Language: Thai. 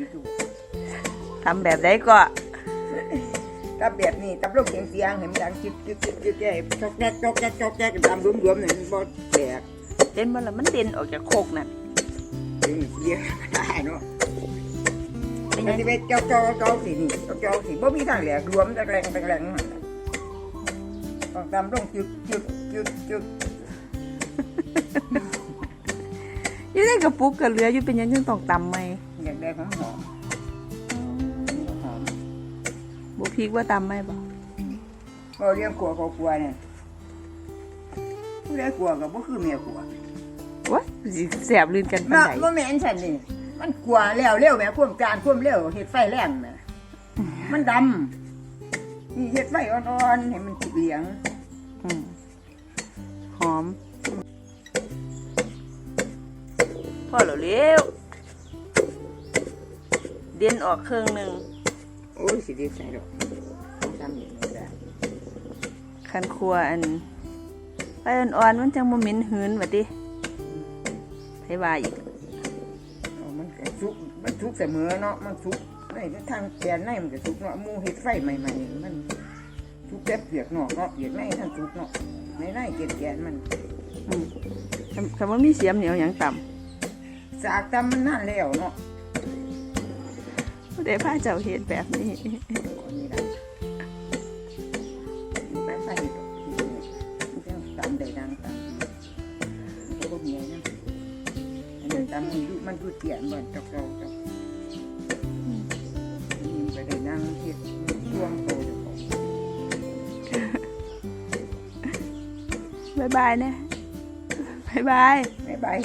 คิดดูทำแบบได้ก็ถ้าแบบนี้ตับลูกเสียงเสียงเห็นมันดังจิ๊บจิ๊บจิ๊บจิ๊บแก่จอกแจ๊กจอกแจ๊กจอกแจ๊กตามรวมๆเนี่ยมันบ่แตกเด่นมันละมันเด่นออกจากโคกนั่นถึงเสียได้เนาะเป็นมันไงสิไปเจ้าเจ้าเจ้าสินี่เจ้าเจ้าสิบ่มีทางแหลกรวมตะแรงตะแรงนั่นน่ะต้องตามลงจุดจุดจุดจุดอยู่ในกระปุกกับเหลืออยู่เป็นหยังยังต้องตำไหมอยา กได้ของหอมหอมบุพริกว่าตำไหมบ่บ่เลี้ยงขัวเขากลัวเนี่ยผู้ใดกลัวก็บ่คือเมียกลัววะสิแสบลื่นกันปานเนาะใดบ่แม่นฉันนี่ มันกลัวแล้วเร็วแม่ความการความเร็วเฮ็ดไฟแรงแม่มันดำนี่เฮ็ดไฟอ่อนๆให้มันสิเหลียง อืมหอมพอแล้วเร็ว เด่นออกครึ่งหนึ่งโอ้ยสิได้ใส่ดอกทำอย่างนี้ได้คันครัวอันไปอ่อนๆมันจังบ่เหม็นหืนว่าติให้ว่าอีกเอามันก็สุกมันสุกเสมอเนาะมันสุกในทางแกนในมันก็สุกเนาะหมูเฮ็ดไฟใหม่ๆมันสุกแต่เปียกนอกเนาะเปียกในทานสุกเนาะในในแกนแกนมันอืมคำว่ามีเสียมเหนียวหยังต่ำสากตำมันนั่นแล้วเนาะำได้พาเจ้าเฮ็ดแบบนี้ ไปไฟดอกมันจะตำได้ดังตำมันก็บ่มีนะอันนี้ตำมันยู่มันอยู่เตียนบ่จอกเจ้าเจ้ามันก็ได้นั่งเฮ็ดรวมโตเจ้าของบายบายนะบายบาย บ๊ายบาย